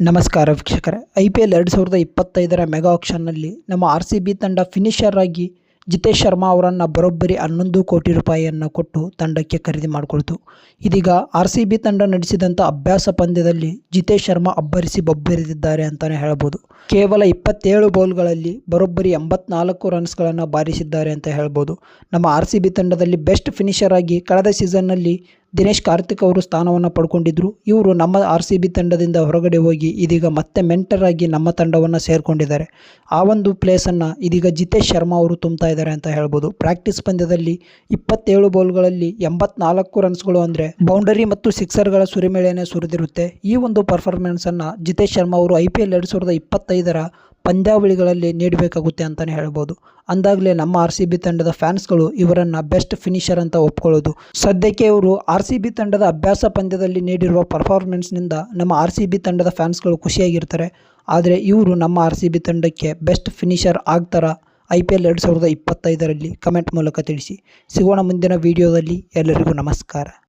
ನಮಸ್ಕಾರ ವೀಕ್ಷಕರೇ. I P L ಎರಡು ಸಾವಿರದ ಇಪ್ಪತ್ತೈದರ ಮೆಗಾ ಆಕ್ಷನ್ನಲ್ಲಿ ನಮ್ಮ ಆರ್ ಸಿ ಬಿ ತಂಡ ಫಿನಿಷರ್ ಆಗಿ ಜಿತೇಶ್ ಶರ್ಮಾ ಅವರನ್ನು ಬರೋಬ್ಬರಿ ಹನ್ನೊಂದು ಕೋಟಿ ರೂಪಾಯಿಯನ್ನು ಕೊಟ್ಟು ತಂಡಕ್ಕೆ ಖರೀದಿ ಮಾಡಿಕೊಳ್ತು. ಇದೀಗ ಆರ್ ಸಿ ಬಿ ತಂಡ ನಡೆಸಿದಂಥ ಅಭ್ಯಾಸ ಪಂದ್ಯದಲ್ಲಿ ಜಿತೇಶ್ ಶರ್ಮಾ ಅಬ್ಬರಿಸಿ ಬೊಬ್ಬರಿದಿದ್ದಾರೆ ಅಂತಲೇ ಹೇಳ್ಬೋದು. ಕೇವಲ ಇಪ್ಪತ್ತೇಳು ಬೌಲ್ಗಳಲ್ಲಿ ಬರೋಬ್ಬರಿ ಎಂಬತ್ನಾಲ್ಕು ರನ್ಸ್ಗಳನ್ನು ಬಾರಿಸಿದ್ದಾರೆ ಅಂತ ಹೇಳ್ಬೋದು. ನಮ್ಮ ಆರ್ ಸಿ ಬಿ ತಂಡದಲ್ಲಿ ಬೆಸ್ಟ್ ಫಿನಿಷರ್ ಆಗಿ ಕಳೆದ ಸೀಸನ್ನಲ್ಲಿ ದಿನೇಶ್ ಕಾರ್ತಿಕ್ ಅವರು ಸ್ಥಾನವನ್ನು ಪಡ್ಕೊಂಡಿದ್ರು. ಇವರು ನಮ್ಮ ಆರ್ ಸಿ ಬಿ ತಂಡದಿಂದ ಹೊರಗಡೆ ಹೋಗಿ ಇದೀಗ ಮತ್ತೆ ಮೆಂಟರ್ ಆಗಿ ನಮ್ಮ ತಂಡವನ್ನು ಸೇರಿಕೊಂಡಿದ್ದಾರೆ. ಆ ಒಂದು ಪ್ಲೇಸನ್ನು ಇದೀಗ ಜಿತೇಶ್ ಶರ್ಮಾ ಅವರು ತುಂಬ್ತಾ ಇದ್ದಾರೆ ಅಂತ ಹೇಳ್ಬೋದು. ಪ್ರಾಕ್ಟೀಸ್ ಪಂದ್ಯದಲ್ಲಿ ಇಪ್ಪತ್ತೇಳು ಬೌಲ್ಗಳಲ್ಲಿ ಎಂಬತ್ನಾಲ್ಕು ರನ್ಸ್ಗಳು ಅಂದರೆ ಬೌಂಡರಿ ಮತ್ತು ಸಿಕ್ಸರ್ಗಳ ಸುರಿಮೇಳೆಯೇ ಸುರಿದಿರುತ್ತೆ. ಈ ಒಂದು ಪರ್ಫಾರ್ಮೆನ್ಸನ್ನು ಜಿತೇಶ್ ಶರ್ಮಾ ಅವರು ಐ ಪಿ ಎಲ್ ಎರಡು ಸಾವಿರದ ಇಪ್ಪತ್ತೈದರ ಪಂದ್ಯಾವಳಿಗಳಲ್ಲಿ ನೀಡಬೇಕಾಗುತ್ತೆ ಅಂತಲೇ ಹೇಳ್ಬೋದು. ಅಂದಾಗಲೇ ನಮ್ಮ ಆರ್ ಸಿ ಬಿ ತಂಡದ ಫ್ಯಾನ್ಸ್ಗಳು ಇವರನ್ನು ಬೆಸ್ಟ್ ಫಿನಿಷರ್ ಅಂತ ಒಪ್ಕೊಳ್ಳೋದು. ಸದ್ಯಕ್ಕೆ ಇವರು ಆರ್ ಸಿ ಬಿ ತಂಡದ ಅಭ್ಯಾಸ ಪಂದ್ಯದಲ್ಲಿ ನೀಡಿರುವ ಪರ್ಫಾರ್ಮೆನ್ಸ್ನಿಂದ ನಮ್ಮ ಆರ್ ಸಿ ಬಿ ತಂಡದ ಫ್ಯಾನ್ಸ್ಗಳು ಖುಷಿಯಾಗಿರ್ತಾರೆ. ಆದರೆ ಇವರು ನಮ್ಮ ಆರ್ ಸಿ ಬಿ ತಂಡಕ್ಕೆ ಬೆಸ್ಟ್ ಫಿನಿಷರ್ ಆಗ್ತಾರ? ಐ ಪಿ ಎಲ್ ಎರಡು ಸಾವಿರದ ಇಪ್ಪತ್ತೈದರಲ್ಲಿ ಕಮೆಂಟ್ ಮೂಲಕ ತಿಳಿಸಿ. ಸಿಗೋಣ ಮುಂದಿನ ವಿಡಿಯೋದಲ್ಲಿ. ಎಲ್ಲರಿಗೂ ನಮಸ್ಕಾರ.